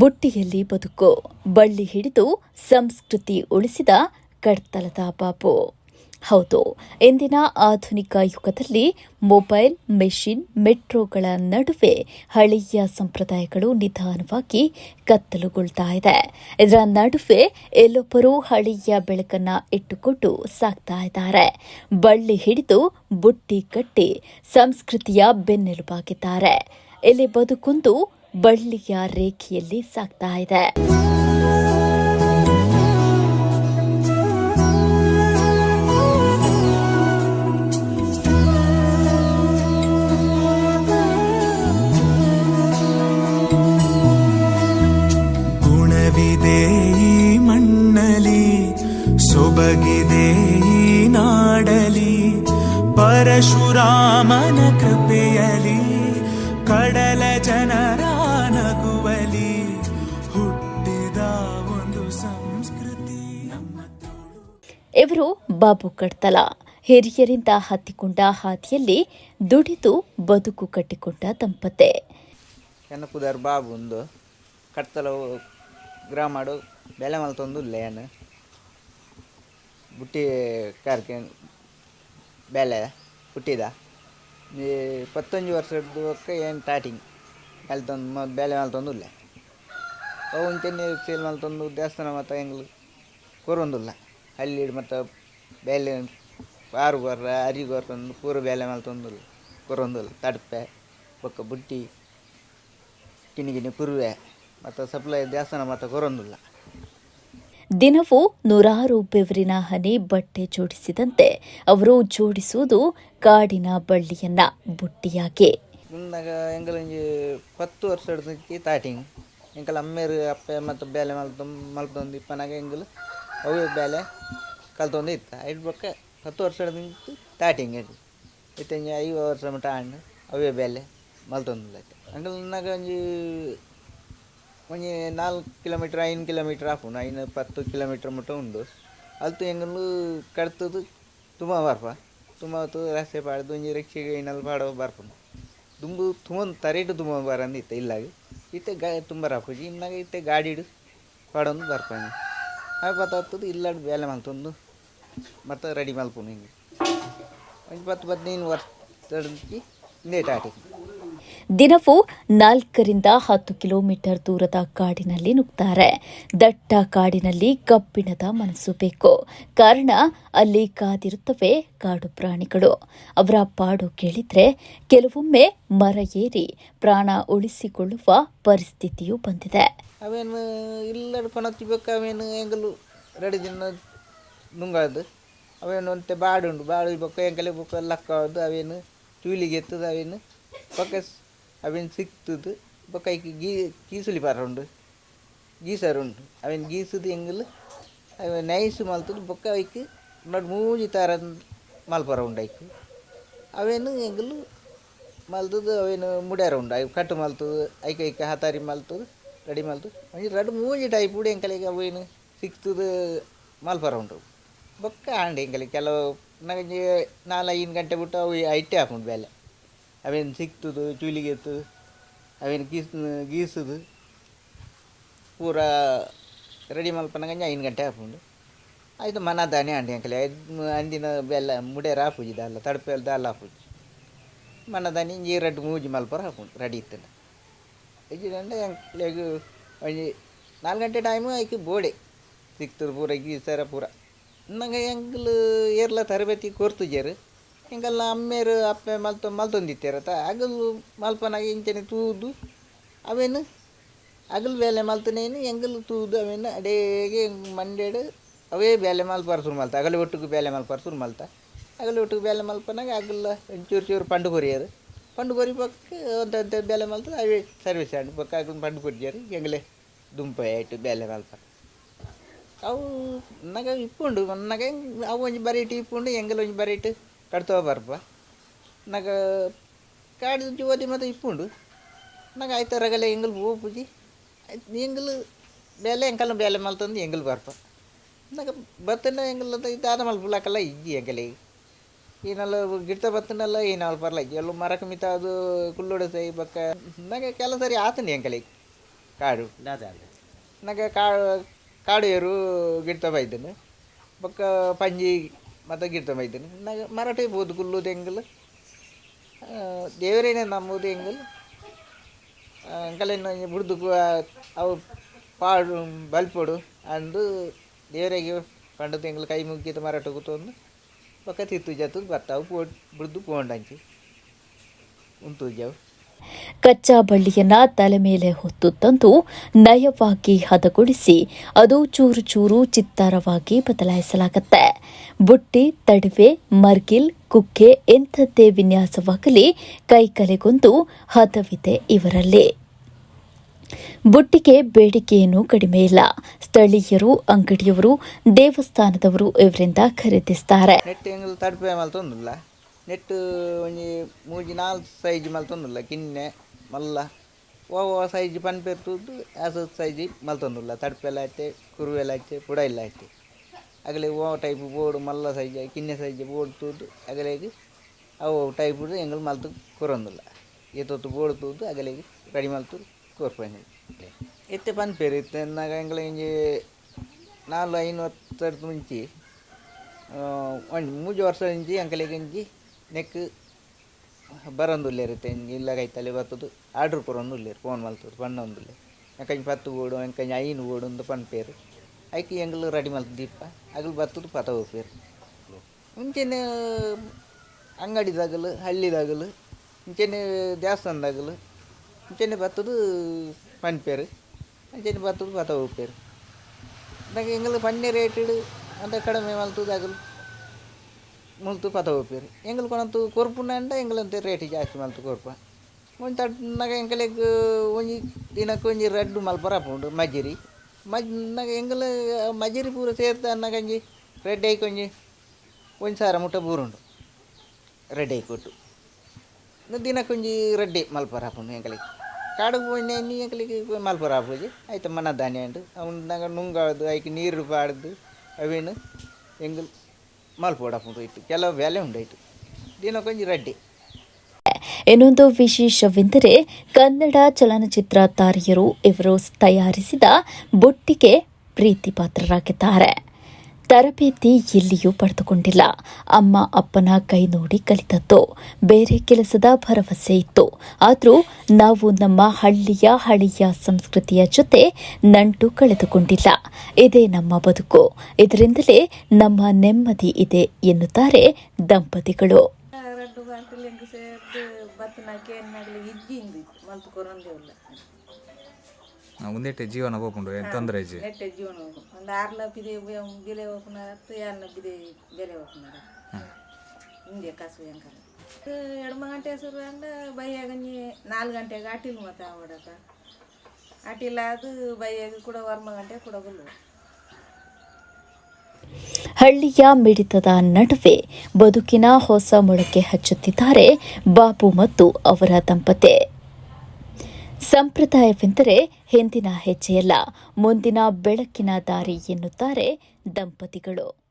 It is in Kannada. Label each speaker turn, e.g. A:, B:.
A: ಬುಟ್ಟಿಯಲ್ಲಿ ಬದುಕು, ಬಳ್ಳಿ ಹಿಡಿದು ಸಂಸ್ಕೃತಿ ಉಳಿಸಿದ ಕಡ್ತಲದ ಬಾಬು ಹೌದು, ಇಂದಿನ ಆಧುನಿಕ ಯುಗದಲ್ಲಿ ಮೊಬೈಲ್, ಮೆಷಿನ್, ಮೆಟ್ರೋಗಳ ನಡುವೆ ಹಳೆಯ ಸಂಪ್ರದಾಯಗಳು ನಿಧಾನವಾಗಿ ಕತ್ತಲುಗೊಳ್ತಾ ಇದೆ. ಇದರ ನಡುವೆ ಎಲ್ಲೊಬ್ಬರು ಹಳೆಯ ಬೆಳಕನ್ನ ಇಟ್ಟುಕೊಂಡು ಸಾಕ್ತಾ ಇದ್ದಾರೆ. ಬಳ್ಳಿ ಹಿಡಿದು ಬುಟ್ಟಿ ಕಟ್ಟಿ ಸಂಸ್ಕೃತಿಯ ಬೆನ್ನೆಲುಬಾಗಿದ್ದಾರೆ. ಇಲ್ಲಿ ಬದುಕೊಂದು ಬಳ್ಳಿಯ ರೇಖೆಯಲ್ಲಿ ಸಾಗ್ತಾ ಇದೆ.
B: ಸೊಬಗಿದೆ ನಾಡಲಿ ಪರಶುರಾಮನ ಕೃಪೆಯಲಿ ಕಡಲ ಜನರ
A: ಇವರು ಬಾಬು ಕಡ್ತಲ ಹಿರಿಯರಿಂದ ಹತ್ತಿಕೊಂಡ ಹಾದಿಯಲ್ಲಿ ದುಡಿದು ಬದುಕು ಕಟ್ಟಿಕೊಂಡ ದಂಪತೆ.
C: ಕೆನಪುದಾರ್ ಬಾಬು ಒಂದು ಕಡ್ತಲ ಗ್ರಾಮಾಡು ಬೆಲೆ ಮಲ್ತೊಂದು ಲೇನ್ ಬುಟ್ಟಿ ಕಾರ್ಕೆ ಬೆಲೆ ಹುಟ್ಟಿದ. ಈ ಪತ್ತೊಂಜು ವರ್ಷದ್ದು ಏನು ಸ್ಟಾರ್ಟಿಂಗ್ ತಂದು ಮ ಬೆಲೆ ಮಲ್ತೊಂದು ಉಲ್ಲೆ ಅವು ಚೆನ್ನಿ ಸೇಲ್ ಮಲ್ತೊಂದು ದೇವಸ್ಥಾನ ಮತ್ತು ಹೆಂಗ್ಲು ಕೊರೊಂದುಲ್ಲ ಹಳ್ಳಿ ಮತ್ತು ಬೇಲೆ ಪಾರು ಬರ್ರ ಅರಿ ಗೊರ್ರೊಂದು ಪೂರ ಬೇಲೆ ಮಲ್ತೊಂದುಲ್ಲ ಕೊರೊಂದುಲ್ಲ ತಡಪೆ ಬೊಕ್ಕ ಬುಟ್ಟಿ ಕಿಣಿ ಕಿಣಿ ಕುರುವೆ ಮತ್ತು ಸಪ್ಲೈ ದೇವಸ್ಥಾನ ಮತ್ತು ಕೊರೊಂದುಲ್ಲ
A: ದಿನವೂ ನೂರಾರು ಬೆವರಿನ ಹನಿ ಬಟ್ಟೆ ಜೋಡಿಸಿದಂತೆ ಅವರು ಜೋಡಿಸುವುದು ಕಾಡಿನ ಬಳ್ಳಿಯನ್ನ ಬುಟ್ಟಿಯಾಗಿ.
C: ಮುಂದಾಗ ಎಂಗಲಂಜಿ ಪತ್ತು ವರ್ಷ ಹಿಡ್ದಕ್ಕೆ ತಾಟಿಂಗ್. ಎಂಕಲ್ ಅಮ್ಮೇರು ಅಪ್ಪೆ ಮತ್ತು ಬೇಲೆ ಮಲ್ತು ಮಲ್ತೊಂದು ಇಪ್ಪನಾಗ ಎಂಗಲು ಅವೇ ಬೇಲೆ ಕಲ್ತೊಂದು ಇತ್ತ ಬಕ್ಕ ಹತ್ತು ವರ್ಷ ಹಿಡ್ದು ತಾಟಿಂಗ್ ಇತ್ತು ಹಿಂಗೆ ಐದು ವರ್ಷ ಮಟ್ಟ ಹಣ್ಣು ಅವೇ ಬೇಲೆ ಮಲ್ತೊಂದು ಅಂಗಲ್ನಾಗ ಒಂಜಿ ಒಂಜಿ ನಾಲ್ಕು ಕಿಲೋಮೀಟ್ರ್ ಐದು ಕಿಲೋಮೀಟ್ರ್ ಆಪುಂಡು ಐನ ಪತ್ತು ಕಿಲೋಮೀಟ್ರ್ ಮಟ್ಟ ಉಂಡು. ಅಲ್ತು ಹೆಂಗಲು ಕಡ್ತದು ತುಂಬ ಬರ್ಪ. ತುಂಬ ಹೊತ್ತು ರಸ್ತೆ ಪಾಡ್ದು ಒಂಜಿ ರಿಕ್ಷೆಗೆ ಏನಲ್ಲಿ ಪಾಡೋ ಬರ್ಪುಂಡು ದುಂಬು ತುಂಬ ತರೇಟು ತುಂಬ ಬರಂದು ಇತ್ತೆ ಇಲ್ಲಾಗಿ. ಇತ್ತೆ ಗಾ ತುಂಬ ರಾಪುಜಿ ಇನ್ನಾಗ ಇತ್ತೆ ಗಾಡಿಡು ಪಾಡೊಂದು ಬರ್ಪಾನೆ ಆ ಪತ್ತದು ಇಲ್ಲ ಬೇಲೆ ಮಲ್ತೊಂದು ಮತ್ತು ರೆಡಿ ಮಲ್ಪುನು ಹಿಂಗೆ ಒಂದು ಹತ್ತು ಹದಿನೈದು ವರ್ಷ ಹಿಂದೆ ಟಾಟಿ
A: ದಿನವೂ ನಾಲ್ಕರಿಂದ ಹತ್ತು ಕಿಲೋಮೀಟರ್ ದೂರದ ಕಾಡಿನಲ್ಲಿ ನುಗ್ತಾರೆ. ದಟ್ಟ ಕಾಡಿನಲ್ಲಿ ಕಬ್ಬಿಣದ ಮನಸ್ಸು ಬೇಕು. ಕಾರಣ, ಅಲ್ಲಿ ಕಾದಿರುತ್ತವೆ ಕಾಡು ಪ್ರಾಣಿಗಳು. ಅವರ ಪಾಡು ಕೇಳಿದ್ರೆ ಕೆಲವೊಮ್ಮೆ ಮರ ಏರಿ ಪ್ರಾಣ ಉಳಿಸಿಕೊಳ್ಳುವ ಪರಿಸ್ಥಿತಿಯೂ ಬಂದಿದೆ.
C: ಅವೇನು ಅವೇನು ಎಂಗಲು ರೆಡಿ ದಿನ ಅವೇನು ಒಂತೆ ಬಾಡುಂಡು ಬಾಡು ಬೇಕು ಎಂಕಲೆ ಬೇಕು ಲಕ್ಕ ಅವೇನು, ಚೂಲಿಗೆ ಎತ್ತದ, ಅವೇನು ಬೊಕ್ಕ ಬೊಕ್ಕ ಐಕ್ ಗೀ ಗೀಸುಲಿ ಪಾರ ಉಂಡು ಗೀಸರ್ ಉಂಡು ಅವೇನು ಗೀಸುದು ಎಂಗಲು ಅವ ನೈಸ್ ಮಲ್ತದ ಬೊಕ್ಕ ಐಕ್ ನೋಡಿ ಮೂಜಿ ತರ ಮಲ್ಪರ ಉಂಡು ಐಕ್ ಅವೇನು ಹೆಂಗಲು ಮಲ್ತದ ಅವೇನು ಮುಡ್ಯಾರ ಉಂಡು ಅವು ಕಟ್ಟು ಮಲ್ತದ ಐಕ ಐಕ ಹತಾರಿ ಮಲ್ತದ ರೆಡಿ ಮಲ್ತು ಒಂಜಿ ರಡು ಮೂಜಿ ಟೈಪ್ ಉಡಿ ಎಂಕಲಿಗೆ ಅವೇನು ಸಿಕ್ತದ ಮಲ್ಪರ ಉಂಡು ಬೊಕ್ಕ ಆಂಡೆ ಎಂಕಲಿ ಕೆಲವು ನನಗೆ ನಾಲ್ಕು ಐದು ಗಂಟೆ ಬಿಟ್ಟು ಅವು ಐಟೆ ಹಾಕೊಂಡು ಬೆಲೆ ಅವೇನು ಸಿಕ್ತದು ಚೂಲಿಗೆತ್ತು ಅವೇನು ಗೀಸ್ ಗೀಸುದು ಪೂರ ರೆಡಿ ಮಲ್ಪನಗಂಜಿ ಐದು ಗಂಟೆ ಹಾಕೊಂಡು ಆಯಿತು ಮನ ದಾನೆ ಅಂಡಿ ಅಂಕಲೆ ಅಂದಿನ ಬೆಲ್ಲ ಮುಡೇರ ಹಾಪುಜಿ ದಾಲ ತಡಪೆಲ್ಲ ದಲ್ಲ ಹಾಪುಜಿ ಮನ ದಾನಿ ಈ ಮೂಜಿ ಮಲ್ಪರ ಹಾಕೊಂಡು ರೆಡಿ ಇತ್ತಲ್ಲ ಇಜ್ಜಿದಂಡೆ ಅಂಕ್ಲೆಗು ಒಂಜಿ ನಾಲ್ಕು ಗಂಟೆ ಟೈಮು ಆಯ್ಕೆ ಬೋಡೆ ಸಿಕ್ತದ ಪೂರ ಗೀಸರ ಪೂರ ನಂಗೆ ಎಂಕ್ಲು ಏರ್ಲ ತರಬೇತಿ ಕೊರ್ತುಜೇರು ಎಂಗೆಲ್ಲ ಅಮ್ಮೇರು, ಅಪ್ಪೆ ಮಲ್ತು ಮಲ್ತೊಂದಿತ್ತೇರತ್ತ ಹಗಲು ಮಲ್ಪನಾಗ ಇಂಚನೆ ತೂದು, ಅವೇನು? ಹಗಲು ಬೇಲೆ ಮಲ್ತನೇನು ಎಂಗಲು ತೂದು ಅವೇನು? ಅಡೇಗೆ ಮಂಡೇಡು, ಅವೇ ಬೇಲೆ ಮಲ್ಪಾರ ಸುರು ಮಲ್ತ. ಹಗಲು ಒಟ್ಟಿಗೆ ಬೇಲೆ ಮಲ್ಪಾರ ಸುರು ಮಲ್ತ. ಹಗಲು ಒಟ್ಟಿಗೆ ಬೇಲೆ ಮಲ್ಪನಾಗ ಹಗಲ್ಲ ಚೂರು ಚೂರು ಪಂಡು ಕೊರಿಯೋದು ಪಂಡು ಕೊರಿ ಪಕ್ಕ ಒಂದು ಬೇಲೆ ಮಲ್ತದ, ಅವೇ ಸರ್ವಿಸ್ ಆಡಿ ಪಕ್ಕ ಹಗಲು ಪಂಡು ಕೊರಿಜಾರು ಎಂಗಲೇ ದುಂಪ ಆಯ್ತು ಬೇಲೆ ಮಲ್ಪ. ಅವು ನಗ ಇಪ್ಪುಂಡು. ನಗ ಅವು ಒಂಜಿ ಬರೀಟು ಇಪ್ಪುಂಡು ಎಂಗಲ್ ಒಂಜಿ ಬರೀಟ್? ಕಡ್ತವ ಬರ್ಪ. ನಗ ಕಾಡಿದ ಜೋದಿ ಮತ್ತೆ ಇಪ್ಪುಂಡು. ನಗ ಆಯ್ತು ರಗಲೆ ಎಂಗಲ್ ಪೂಜಿ. ಆಯ್ತು ಎಂಗಲ್ ಬೇಲೆ ಎಂಕಲ್ ಬೇಲೆ ಮಲ್ತಂದು ಎಂಗಲ್ ಬರ್ಪ. ನಗ ಬತ್ತನ ಎಂಗಲ್ ದಾದ ಮಲ್ಪುಲಾಕಲ್ಲ ಇಜ್ಜಿ ಎಂಗಲೆ. ಏನಲ್ಲ ಗಿಡ್ತ ಬತ್ತನಲ್ಲ ಏನಾಲ್ ಬರಲ್ಲ ಎಲ್ಲ ಮರಕ ಮಿತ ಅದು ಕುಲ್ಲೊಡ ಸೈ ಬಕ್ಕ. ನಗ ಕೆಲ ಸರಿ ಆತನ ಎಂಕಲೆ ಕಾಡು. ನಗ ಕಾಡು ಕಾಡು ಏರು ಗಿಡ್ತ ಬೈದನು ಬಕ್ಕ ಪಂಜಿ ಮತ್ತು ಗಿಡ್ತ ನಗ ಮರಾಠಿ ಬೋದು ಕುಲ್ಲುದು ಎಂಗಲ್ ದೇವರೇನೆ ನಮ್ಮದು ಎಂಗಲ್ ಅಂಕಲೆನ ಬುಡ್ದು ಅವು ಪಾಡು ಬಲ್ಪೊಡು ಅಂದು ದೇವರಿಗೆ ಪಂಡ ಎಂಗಲ್ ಕೈ ಮುಗ್ಗಿದ ಮರಾಠ ಕೂತೊಂದು ಬೊಕ್ಕ ತಿತ್ತು ಜತ್ತು ಬರ್ತಾವು ಪೋ ಬುಡ್ದು ಪೋಂಡಂಚಿ ಉಂತು ಜಾವು
A: ಕಚ್ಚಾ ಬಳ್ಳಿಯನ್ನ ತಲೆ ಮೇಲೆ ಹೊತ್ತು ತಂದು ನಯವಾಗಿ ಹದಗೊಳಿಸಿ ಅದು ಚೂರು ಚೂರು ಚಿತ್ತಾರವಾಗಿ ಬದಲಾಯಿಸಲಾಗುತ್ತೆ. ಬುಟ್ಟಿ, ತಡವೆ, ಮರ್ಗಿಲ್, ಕುಕ್ಕೆ ಎಂಥದ್ದೇ ವಿನ್ಯಾಸವಾಗಲಿ ಕೈಕಲೆಗೊಂದು ಹದವಿದೆ ಇವರಲ್ಲಿ. ಬುಟ್ಟಿಗೆ ಬೇಡಿಕೆಯನ್ನು ಕಡಿಮೆ ಇಲ್ಲ. ಸ್ಥಳೀಯರು, ಅಂಗಡಿಯವರು, ದೇವಸ್ಥಾನದವರು ಇವರಿಂದ ಖರೀದಿಸ್ತಾರೆ.
C: ನೆಟ್ ಎಂಗಲ್ ತಡ್ಪೆ ಮಲ್ತೊಂದುಲ್ಲ ನೆಟ್ ಒಂಜಿ ಮೂಜಿ ನಾಲ್ಕು ಸೈಜ್ ಮಲ್ತೊಂದುಲ್ಲ ಕಿನ್ನೆ ಮಲ್ಲ ಓ ಸೈಜ್ ಪನ್ಪೆರ್ತುದು ಆಸ ಸೈಜ್ ಮಲ್ತೊಂದುಲ್ಲ ತಡ್ಪೆಲ್ಲ ಐತೆ ಕುರುವೆಲ್ಲ ಆಯ್ತೆ ಪುಡ ಇಲ್ಲ ಐತೆ ಅಗಲೆ ಓ ಟೈಪ್ ಬೋರ್ಡ್, ಮಲ್ಲ ಸೈಜ್ ಕಿನ್ನೆ ಸೈಜ್ ಬೋರ್ಡ್ ತೂದು ಅಗಲೆಗೆ ಅವು ಟೈಪ್ ಎಂಗಲ್ ಮಲ್ತು ಕೊರೊಂದುಲ್ಲ. ಎತ್ತೊತ್ತು ಬೋರ್ಡ್ ತೂದು ಅಗಲೆಗೆ ರೆಡಿ ಮಲ್ತು ಕೊರ್ಪಂಜಿ ಎತ್ತೆ ಪನ್ಪೇರು ಇತ್ತೆ ನಾಗ ಎಂಗ್ಲ ಇಂಜಿ ನಾಲ್ಕು ಐನೂತ್ತು ಮುಂಚೆ ಒಂದು ಮೂಜು ವರ್ಷ ಇಂಜಿ ಅಂಕಲಿಗೆ ಇಂಚಿ ನೆಕ್ ಬರೊಂದುಲ್ಲೇರುತ್ತೆ ಇಲ್ಲ ಕೈತಲ್ಲಿ ಬರ್ತದ್ದು ಆರ್ಡ್ರ್ ಕೊರೊಂದುಲ್ಲೇರು ಫೋನ್ ಮಲ್ತದು ಪಣ್ಣೊಂದುಲ್ಲೆ ಎಂಕಂಜಿ ಪತ್ತು ಬೋಡು ಎಂಕಂಜಿ ಐನು ಬೋಡು ಒಂದು ಪನ್ಪೇರು ಆಯ್ಕೆ ಎಂಗ್ಲು ರೆಡಿ ಮಲ್ತು ದೀಪ, ಅಗಲು ಬರ್ತದ್ದು ಪತ ಹೋಗ್ಪೇರು ಮುಂಚೆನೆ ಅಂಗಡಿದಾಗಲು, ಹಳ್ಳಿದಾಗಲು, ಮುಂಚೆನೆ ದೇವಸ್ಥಾನದಾಗಲು, ಮುಂಚೆನೆ ಬರ್ತದು ಪನ್ಪೇರು ಮುಂಚೆನೆ ಬರ್ತದ್ದು ಪತ ಹೋಗ್ಪೇರು ಎಂಗಲು ರೇಟ್ ರೇಟೆಡ್ ಅಂತ ಕಡಿಮೆ ಮಲ್ತದಾಗಲು. ಮುಲ್ತು ಪತ ಹೋಗ್ಪೇರು ಎಂಗಲು ಕೊನಂತು ಕೊರ್ಪುನ ಅಂಡ ಎಂಗಲಂತೆ ರೇಟ್ ಜಾಸ್ತಿ ಮಲ್ತು ಕೊರ್ಪ ಒಂದು ತಡ್ನಾಗ ಎಂಕಲೆಗ್ ಒಂಜಿ ದಿನಕ್ಕೆ ಒಂಜಿ ರೆಡ್ ಮಲ್ಪರ ಉಂಡು ಮಜ್ಜಿರಿ ಮಜ್ ನಾಗ ಎಂಗಲ ಮಜ್ಜಿರಿ ಪೂರ ಸೇರ್ತ ಅನ್ನಗ ಒಂಜಿ ರೆಡ್ ಐಕ್ ಒಂಜಿ ಒಂಜಿ ಸಾವಿರ ಮುಟ್ಟ ಬೂರುಂಡು ರೆಡ್ ಐ ಕೊಟ್ಟು ದಿನಕ್ಕೆ ಒಂಜಿ ರೆಡ್ಡಿ ಮಲ್ಪರ ಹಾಪುಂಡು ಎಂಕಲಿಗೆ ಕಾಡಿಗೆ ಹೋಯ್ನೆ ನೀ ಎಂಕಲಿಗೆ ಮಲ್ಪರ ಹಾಪುಜಿ ಆಯ್ತು ಮನ ಧಾನ್ಯ ಉಂಡು ಅವ್ನು ನಂಗೆ ನುಂಗಾದು ಐಕೆ ನೀರು ಪಾಡ್ದು ಅವೇನು ಎಂಗಲ್ ಮಲ್ಪೋಡಾಪುಂಡು ಇತ್ತು. ಕೆಲವು ಬೆಲೆ ದಿನ ಕೊಂಚ ರೆಡ್ಡಿ.
A: ಇನ್ನೊಂದು ವಿಶೇಷವೆಂದರೆ ಕನ್ನಡ ಚಲನಚಿತ್ರ ತಾರೆಯರು ಇವರು ತಯಾರಿಸಿದ ಬುಟ್ಟಿಗೆ ಪ್ರೀತಿ ಪಾತ್ರರಾಗಿದ್ದಾರೆ ತರಬೇತಿ ಎಲ್ಲಿಯೂ ಪಡೆದುಕೊಂಡಿಲ್ಲ. ಅಮ್ಮ ಅಪ್ಪನ ಕೈ ನೋಡಿ ಕಲಿತದ್ದು. ಬೇರೆ ಕೆಲಸದ ಭರವಸೆ ಇತ್ತು. ಆದರೂ ನಾವು ನಮ್ಮ ಹಳ್ಳಿಯ ಹಳೆಯ ಸಂಸ್ಕೃತಿಯ ಜೊತೆ ನಂಟು ಕಳೆದುಕೊಂಡಿಲ್ಲ. ಇದೇ ನಮ್ಮ ಬದುಕು. ಇದರಿಂದಲೇ ನಮ್ಮ ನೆಮ್ಮದಿ ಇದೆ ಎನ್ನುತ್ತಾರೆ ದಂಪತಿಗಳು.
D: ಒಂದೇಟೆ ಜೀವನ ಹೋಗ್ಕೊಂಡು ಏನು ತೊಂದರೆ ಇಜ್ಜಿ
E: ಜೀವನ ಹೋಗು ಒಂದು ಆರು ಇದೆ ಬೆಲೆ ಹೋಗ್ನಾರತ್ತು ಎರಡು ಲಬ್ಬಿದೆ ಬೆಲೆ ಹೋಗ್ನಾರ. ಹಿಂದೆ ಕಸು ಹೆಂಗಾರ ಎರಡು ಗಂಟೆ ಸುರು ಅಂದ ಬೈಯಾಗಂಜಿ ನಾಲ್ಕು ಗಂಟೆಗೆ ಆಟಿಲ್ ಮತ್ತೆ ಹೊಡಕ ಆಟಿಲ್ಲ ಅದು ಬೈಯಾಗ ಕೂಡ ವರ್ಮ ಗಂಟೆ ಕೂಡ ಬಲ್ಲು
A: ಹಳ್ಳಿಯ ಮಿಡಿತದ ನಡುವೆ ಬದುಕಿನ ಹೊಸ ಮೊಳಕೆ ಹಚ್ಚುತ್ತಿದ್ದಾರೆ ಬಾಪು ಮತ್ತು ಅವರ ದಂಪತಿ. ಸಂಪ್ರದಾಯವೆಂದರೆ ಹಿಂದಿನ ಹೆಜ್ಜೆಯಲ್ಲ ಮುಂದಿನ ಬೆಳಕಿನ ದಾರಿ ಎನ್ನುತ್ತಾರೆ ದಂಪತಿಗಳು.